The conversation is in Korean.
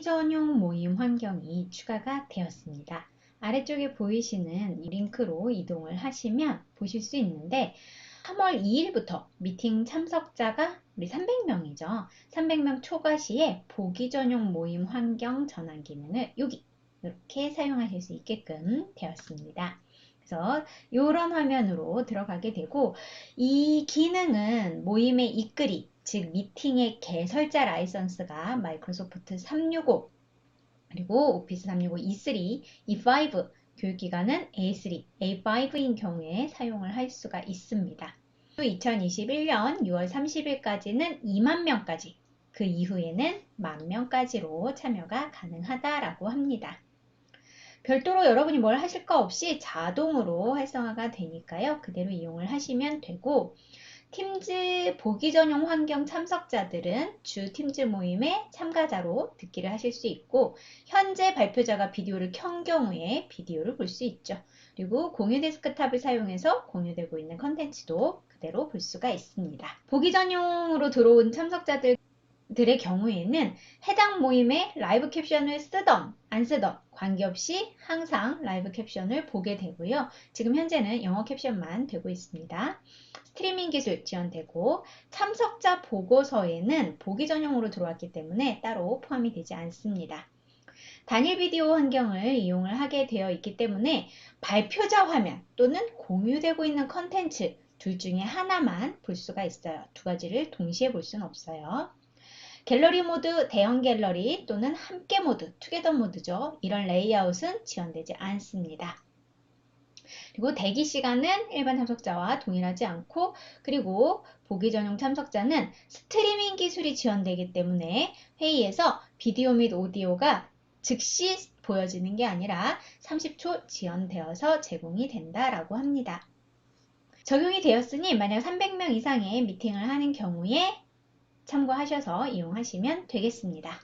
전용 모임 환경이 추가가 되었습니다. 아래쪽에 보이시는 이 링크로 이동을 하시면 보실 수 있는데 3월 2일부터 미팅 참석자가 우리 300명이죠. 300명 초과 시에 보기 전용 모임 환경 전환 기능을 여기 이렇게 사용하실 수 있게끔 되었습니다. 그래서 이런 화면으로 들어가게 되고 이 기능은 모임의 이끌이 즉 미팅의 개설자 라이선스가 마이크로소프트 365 그리고 오피스 365 E3, E5 교육기관은 A3, A5인 경우에 사용을 할 수가 있습니다. 또 2021년 6월 30일까지는 2만 명까지 그 이후에는 만 명까지로 참여가 가능하다라고 합니다. 별도로 여러분이 뭘 하실 거 없이 자동으로 활성화가 되니까요. 그대로 이용을 하시면 되고 팀즈 보기 전용 환경 참석자들은 주 팀즈 모임에 참가자로 듣기를 하실 수 있고 현재 발표자가 비디오를 켠 경우에 비디오를 볼 수 있죠. 그리고 공유 데스크탑을 사용해서 공유되고 있는 컨텐츠도 그대로 볼 수가 있습니다. 보기 전용으로 들어온 참석자들 들의 경우에는 해당 모임에 라이브 캡션을 쓰던 안 쓰던 관계없이 항상 라이브 캡션을 보게 되고요. 지금 현재는 영어 캡션만 되고 있습니다. 스트리밍 기술 지원되고 참석자 보고서에는 보기 전용으로 들어왔기 때문에 따로 포함이 되지 않습니다. 단일 비디오 환경을 이용을 하게 되어 있기 때문에 발표자 화면 또는 공유되고 있는 컨텐츠 둘 중에 하나만 볼 수가 있어요. 두 가지를 동시에 볼 수는 없어요. 갤러리 모드, 대형 갤러리 또는 함께 모드, 투게더 모드죠. 이런 레이아웃은 지원되지 않습니다. 그리고 대기 시간은 일반 참석자와 동일하지 않고 그리고 보기 전용 참석자는 스트리밍 기술이 지원되기 때문에 회의에서 비디오 및 오디오가 즉시 보여지는 게 아니라 30초 지연되어서 제공이 된다라고 합니다. 적용이 되었으니 만약 300명 이상의 미팅을 하는 경우에 참고하셔서 이용하시면 되겠습니다.